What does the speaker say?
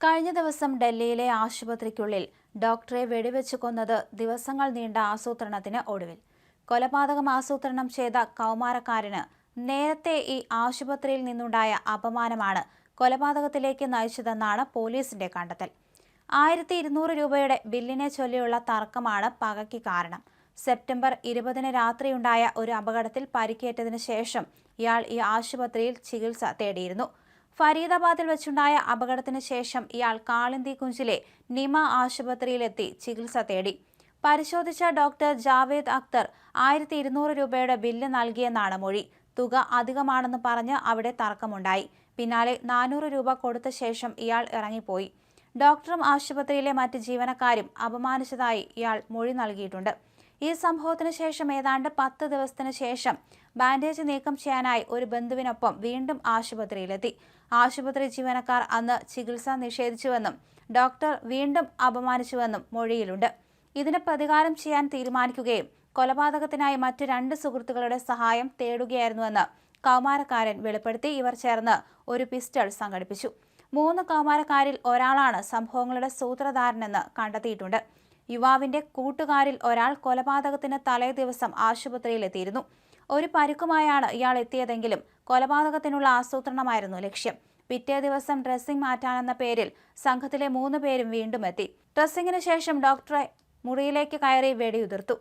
കഴിഞ്ഞ ദിവസം ഡൽഹിയിലെ ആശുപത്രിക്കുള്ളിൽ ഡോക്ടറെ വെടിവെച്ച് കൊന്നത് ദിവസങ്ങൾ നീണ്ട ആസൂത്രണത്തിന് ഒടുവിൽ. കൊലപാതകം ആസൂത്രണം ചെയ്ത കൗമാരക്കാരന് നേരത്തെ ഈ ആശുപത്രിയിൽ നിന്നുണ്ടായ അപമാനമാണ് കൊലപാതകത്തിലേക്ക് നയിച്ചതെന്നാണ് പോലീസിന്റെ കണ്ടെത്തൽ. ആയിരത്തി ഇരുന്നൂറ് രൂപയുടെ ബില്ലിനെ ചൊല്ലിയുള്ള തർക്കമാണ് പകയ്ക്ക് കാരണം. സെപ്റ്റംബർ ഇരുപതിന് രാത്രിയുണ്ടായ ഒരു അപകടത്തിൽ പരിക്കേറ്റതിനു ശേഷം ഇയാൾ ഈ ആശുപത്രിയിൽ ചികിത്സ തേടിയിരുന്നു. ഫരീദാബാദിൽ വെച്ചുണ്ടായ അപകടത്തിന് ശേഷം ഇയാൾ കാളിന്തി കുഞ്ചിലെ നിമ ആശുപത്രിയിലെത്തി ചികിത്സ തേടി. പരിശോധിച്ച ഡോക്ടർ ജാവേദ് അക്തർ ആയിരത്തി ഇരുന്നൂറ് രൂപയുടെ ബില്ല് നൽകിയെന്നാണ് മൊഴി. തുക അധികമാണെന്ന് പറഞ്ഞ് അവിടെ തർക്കമുണ്ടായി. പിന്നാലെ നാനൂറ് രൂപ കൊടുത്ത ശേഷം ഇയാൾ ഇറങ്ങിപ്പോയി. ഡോക്ടറും ആശുപത്രിയിലെ മറ്റ് ജീവനക്കാരും അപമാനിച്ചതായി ഇയാൾ മൊഴി നൽകിയിട്ടുണ്ട്. ഈ സംഭവത്തിന് ശേഷം ഏതാണ്ട് പത്ത് ദിവസത്തിന് ശേഷം ബാൻഡേജ് നീക്കം ചെയ്യാനായി ഒരു ബന്ധുവിനൊപ്പം വീണ്ടും ആശുപത്രിയിലെത്തി. ആശുപത്രി ജീവനക്കാർ അന്ന് ചികിത്സ നിഷേധിച്ചുവെന്നും ഡോക്ടർ വീണ്ടും അപമാനിച്ചുവെന്നും മൊഴിയിലുണ്ട്. ഇതിന് പ്രതികാരം ചെയ്യാൻ തീരുമാനിക്കുകയും കൊലപാതകത്തിനായി മറ്റു രണ്ട് സുഹൃത്തുക്കളുടെ സഹായം തേടുകയായിരുന്നുവെന്ന് കൗമാരക്കാരൻ വെളിപ്പെടുത്തി. ഇവർ ചേർന്ന് ഒരു പിസ്റ്റൾ സംഘടിപ്പിച്ചു. മൂന്ന് കൗമാരക്കാരിൽ ഒരാളാണ് സംഭവങ്ങളുടെ സൂത്രധാരനെന്ന് കണ്ടെത്തിയിട്ടുണ്ട്. യുവാവിന്റെ കൂട്ടുകാരിൽ ഒരാൾ കൊലപാതകത്തിന് തലേ ദിവസം ആശുപത്രിയിലെത്തിയിരുന്നു. ഒരു പരുക്കുമായാണ് ഇയാൾ എത്തിയതെങ്കിലും കൊലപാതകത്തിനുള്ള ആസൂത്രണമായിരുന്നു ലക്ഷ്യം. പിറ്റേ ദിവസം ഡ്രസ്സിംഗ് മാറ്റാനെന്ന പേരിൽ സംഘത്തിലെ മൂന്ന് പേരും വീണ്ടും എത്തി. ഡ്രസ്സിങ്ങിന് ശേഷം ഡോക്ടറെ മുറിയിലേക്ക് കയറി വെടിയുതിർത്തു.